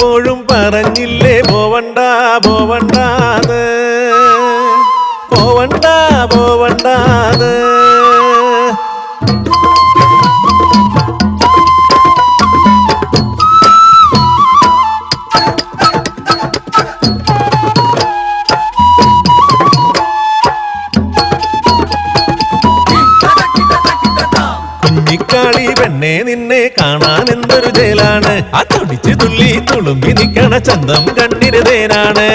അപ്പോഴും പറഞ്ഞില്ലേ പോവണ്ട പോവണ്ടാന്ന്. പോവണ്ട പോവണ്ടാന്ന്. പെണ്ണെ നിന്നെ കാണാൻ എന്തൊരു ജയിലാണ്? ആ തുടിച്ച് തുള്ളി തുളുമ്പി നിക്കണ ചന്തം കണ്ണിരുതേനാണ്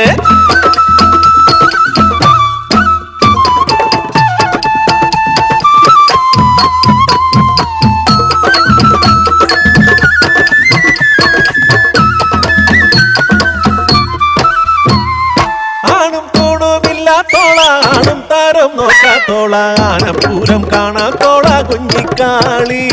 ആണും താരം നോക്കാത്തോള കുഞ്ഞിക്കാളി.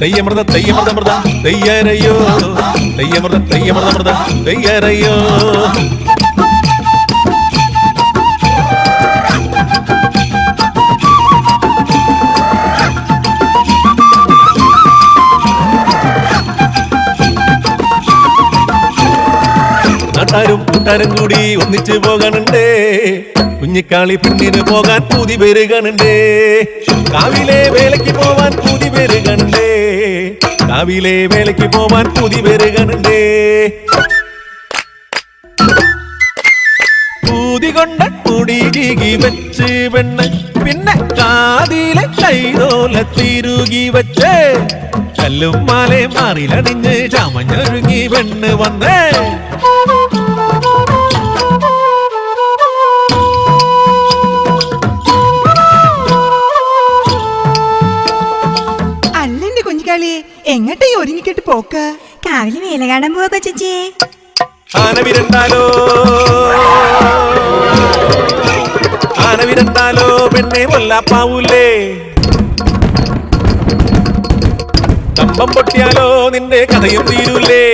దయ్యమృత దయ్యమృతమృత దయ్యరయ్యో. దయ్యమృత దయ్యమృతమృత దయ్యరయ్యో. നാട്ടാരും കൂട്ടാരും കൂടി ഒന്നിച്ചു പോകണുണ്ടേ കുഞ്ഞിക്കാളി പെണ്ണിന് പോകാൻ പൂതി പെരുകണുണ്ടേ കാവിലെ വേലയ്ക്ക് പോവാൻ പൂതി പെരുകണുണ്ടേ കാവിലെ വേലയ്ക്ക് പോവാൻ പൂതി പെരുകണുണ്ടേ പൂതി കൊണ്ട മുടി ചീകി വെച്ച് പെണ്ണ് പിന്നെ കാതിലെ കൈതോല തിരുകി വെച്ച് കല്ലും മാലയും മാറിലണിഞ്ഞ് ചമഞ്ഞൊരുങ്ങി പെണ്ണ് വന്നേ. അല്ലെന്റെ എങ്ങട്ടെ ഒരുങ്ങിക്കിട്ട് ഈ ഒരുങ്ങിക്കെട്ട് പോക്ക്? കാവിലെ വേല കാണാൻ പോവാ ചേച്ചി ആന വിരണ്ടാലോ ആന വിരണ്ടാലോ പെണ്ണെ മുല്ലാപ്പാവൂലേ കമ്പം പൊട്ടിയാലോ? നിന്റെ കഥയും തീരൂലേ?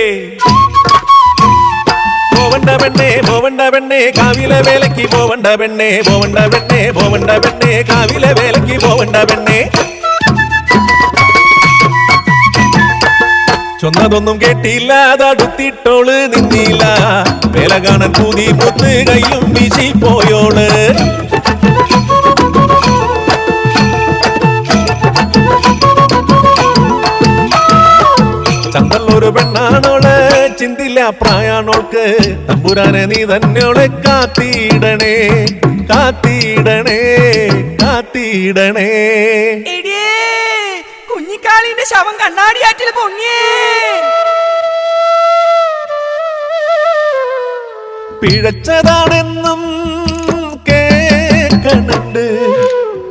പോവണ്ട പെണ്ണെ പോവണ്ട പെണ്ണെ കാവിലെ വേലയ്ക്ക് പോവണ്ട പെണ്ണെ പോവണ്ട പെണ്ണെ പോവണ്ട പെണ്ണെ കാവിലെ വേലയ്ക്ക് പോവണ്ട പെണ്ണെ. ചൊന്നതൊന്നും കേട്ടില്ല അതടുത്തിട്ടോൾ നിന്നില്ല. വേല കാണാൻ പൂതി മുത്ത് കയ്യും വീശി പോയോൾ. ചന്തല്ലൊരു പെണ്ണാണോൾ ചിന്തില്ല പ്രായാണോൾക്ക്. തമ്പുരാനെ നീ തന്നെയോളെ കാത്തിയിടണേ കാത്തിയിടണേ കാത്തിടണേ. കുഞ്ഞിക്കാളിന്റെ ശവം കണ്ണാടിയാറ്റിൽ പൊങ്ങിയേ. പിഴച്ചതാണെന്നും കേണ്ട്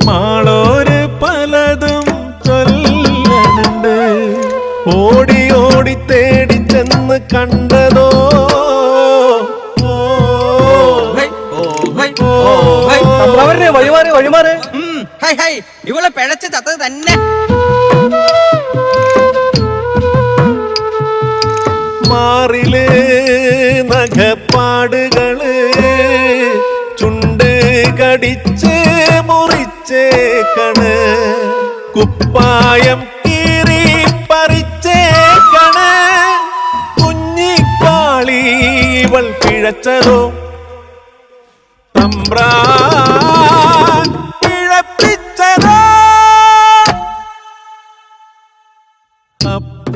മാളോര് പലതും ചൊല്ലണുണ്ട്. ഓടി ഓടി തേടി ചെന്ന് കണ്ടതോ? വഴിമാറ് വഴിമാറ്. ഹൈ ഹൈ ഇവളെ പിഴച്ച് ചത്തത് തന്നെ. മാറിൽ നഖപ്പാടുകൾ ചുണ്ട് കടിച്ച് മുറിച്ചേക്കണ് കുപ്പായം കീറി പറിച്ചേക്കണ് കുഞ്ഞിക്കാളി ഇവൾ പിഴച്ചതോ? തമ്പ്രാൻ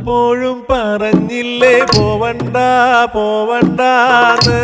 അപ്പോഴും പറഞ്ഞില്ലേ പോവണ്ട പോവണ്ടാന്ന്.